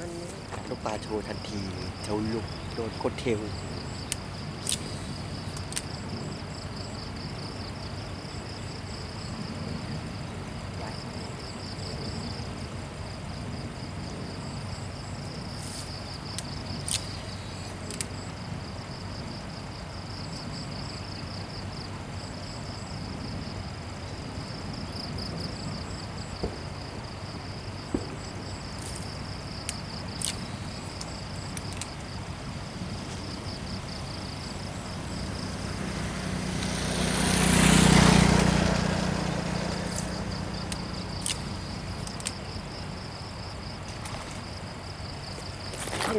มันไงกัดลูกปลาโชว์ทันทีเลยเจ้าลูกโดนโคตรเทล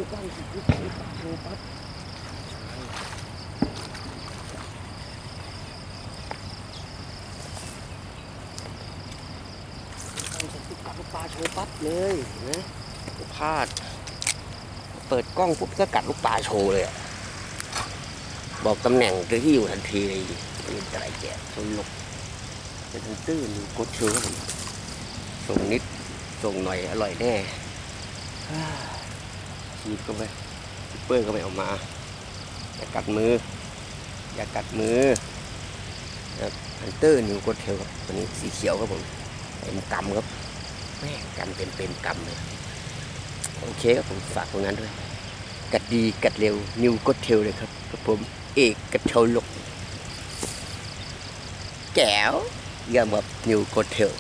งตั้งสิลูกปลาโชว์ปั๊บตั้งติกัดลูกปลาโชว์ปั๊บเลยนะพลาด เปิดกล้องปุ๊บก็กัดลูกปลาโชว์เลยบอกตำแหน่งที่อยู่ทันทีเลยเป็นอะไรแก่สนุกเป็นตื้นกดเชื้อส่งนิดส่งหน่อยอร่อยแน่ อ่าฉีดเข้าไปซิปเปอร์ก็ไม่ออกมา อย่ากัดมือ อย่ากัดมือฮันเตอร์นิวกดเทลครับตัวนี้สีเขียวครับผมเต็มกำครับแม่กำเต็มเต็มกำเลยโอเคครับผมฝากตรงนั้นด้วย กัดดีกัดเร็วนิวกดเทลเลยครับกับผมเอกกัดเทลลกแก้วยี่ยมครับนิวกดเทล